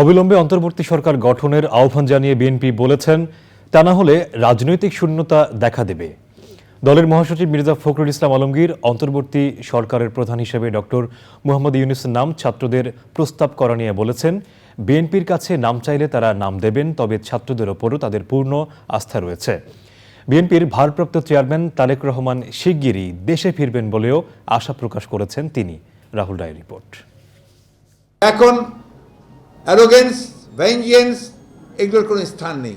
অবিলম্বে অন্তর্বর্তী সরকার গঠনের আহ্বান জানিয়ে বিএনপি বলেছেন, তা না হলে রাজনৈতিক শূন্যতা দেখা দেবে। দলের মহাসচিব মির্জা ফখরুল ইসলাম আলমগীর অন্তর্বর্তী সরকারের প্রধান হিসেবে ডক্টর মোহাম্মদ ইউনুসের নাম ছাত্রদের প্রস্তাব করা নিয়ে বলেছেন, বিএনপির কাছে নাম চাইলে তারা নাম দেবেন, তবে ছাত্রদের ওপরও তাদের পূর্ণ আস্থা রয়েছে। বিএনপির ভারপ্রাপ্ত চেয়ারম্যান তারেক রহমান শিগগিরই দেশে ফিরবেন বলেও আশা প্রকাশ করেছেন তিনি। রাহুল রায় রিপোর্ট। এখন অ্যারোগেন্স ভেঞ্জিয়েন্স এগুলোর কোনো স্থান নেই।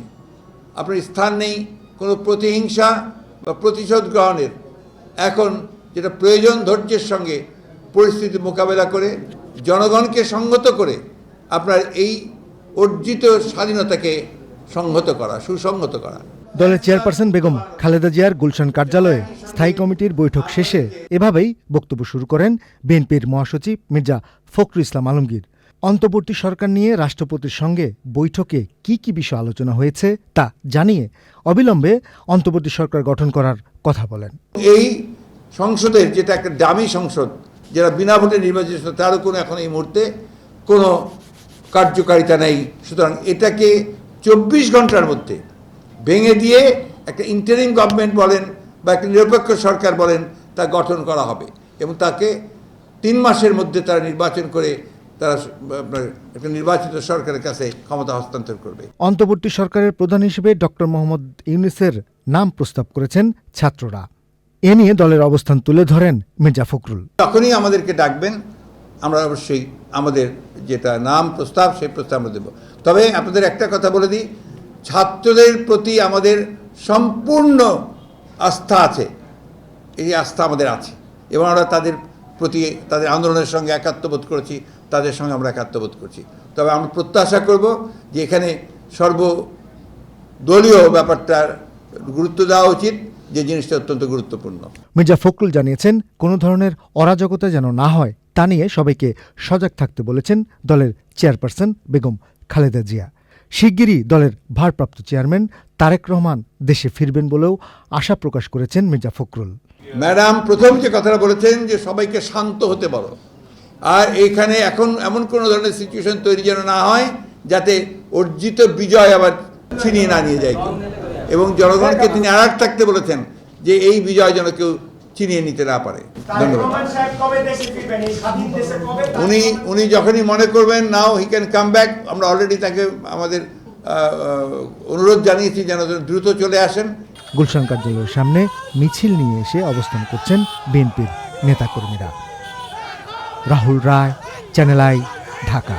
আপনার স্থান নেই কোনো প্রতিহিংসা বা প্রতিশোধ গ্রহণের। এখন যেটা প্রয়োজন ধৈর্যের সঙ্গে পরিস্থিতি মোকাবেলা করে, জনগণকে সংহত করে আপনার এই অর্জিত স্বাধীনতাকে সংহত করা, সুসংহত করা। দলের চেয়ারপারসন বেগম খালেদা জিয়ার গুলশান কার্যালয়ে স্থায়ী কমিটির বৈঠক শেষে এভাবেই বক্তব্য শুরু করেন বিএনপির মহাসচিব মির্জা ফখরুল ইসলাম আলমগীর। অন্তর্বর্তী সরকার নিয়ে রাষ্ট্রপতির সঙ্গে বৈঠকে কি কি বিষয় আলোচনা হয়েছে তা জানিয়ে অবিলম্বে অন্তর্বর্তী সরকার গঠন করার কথা বলেন। এই সংসদের, যেটা একটা দামি সংসদ, যারা বিনা ভোটে নির্বাচিত তারও কোনো এখন এই মুহূর্তে কোনো কার্যকারিতা নেই। সুতরাং এটাকে চব্বিশ ঘণ্টার মধ্যে ভেঙে দিয়ে একটা ইন্টারিম গভর্নমেন্ট বলেন বা একটা নিরপেক্ষ সরকার বলেন, তা গঠন করা হবে এবং তাকে তিন মাসের মধ্যে তারা নির্বাচন করে তারা আপনার একটা নির্বাচিত সরকারের কাছে ক্ষমতা হস্তান্তর করবে। অন্তর্বর্তী সরকারের প্রধান হিসেবে ডক্টর মোহাম্মদ ইউনুসের নাম প্রস্তাব করেছেন ছাত্ররা। এ নিয়ে দলের অবস্থান তুলে ধরেন মির্জা ফখরুল। যখনই আমাদেরকে ডাকবেন আমরা অবশ্যই আমাদের যেটা নাম প্রস্তাব সেই প্রস্তাব আমরা দেব। তবে আপনাদের একটা কথা বলে দিই ছাত্রদের প্রতি আমাদের সম্পূর্ণ আস্থা আছে। এই আস্থা আমাদের আছে। এবং আমরা তাদের প্রতি তাদের আন্দোলনের সঙ্গে একাত্মবোধ করেছি, তাদের সঙ্গে আমরা একাত্মবোধ করছি। তবে আমরা প্রত্যাশা করব যে এখানে সর্বদলীয় ব্যাপারটার গুরুত্ব দেওয়া উচিত, যে জিনিসটা অত্যন্ত গুরুত্বপূর্ণ। মির্জা ফখরুল জানিয়েছেন, কোনো ধরনের অরাজকতা যেন না হয়, তা নিয়ে সবাইকে সজাগ থাকতে বলেছেন দলের চেয়ারপারসন বেগম খালেদা জিয়া। শিগগিরই দলের ভারপ্রাপ্ত চেয়ারম্যান তারেক রহমান দেশে ফিরবেন বলেও আশা প্রকাশ করেছেন মির্জা ফখরুল। ম্যাডাম প্রথম যে কথাটা বলেছেন যে সবাইকে শান্ত হতে বলো আর এখানে এখন এমন কোনো ধরনের সিচুয়েশন তৈরি যেন না হয়, যাতে অর্জিত বিজয় আবার ছিনিয়ে না নিয়ে যায় এবং জনগণকে তিনি আর থাকতে বলেছেন যে এই বিজয় যেন কেউ চিনিয়ে নিতে না পারে। ধন্যবাদ। উনি উনি যখনই মনে করবেন now he can come back আমরা অলরেডি তাকে, আমাদের অনুরোধ জানিয়েছি যেন দ্রুত চলে আসেন। গুলশান কার্যালয়ের সামনে মিছিল নিয়ে এসে অবস্থান করছেন বিএনপির নেতাকর্মীরা। Rahul Roy, channel I, Dhaka.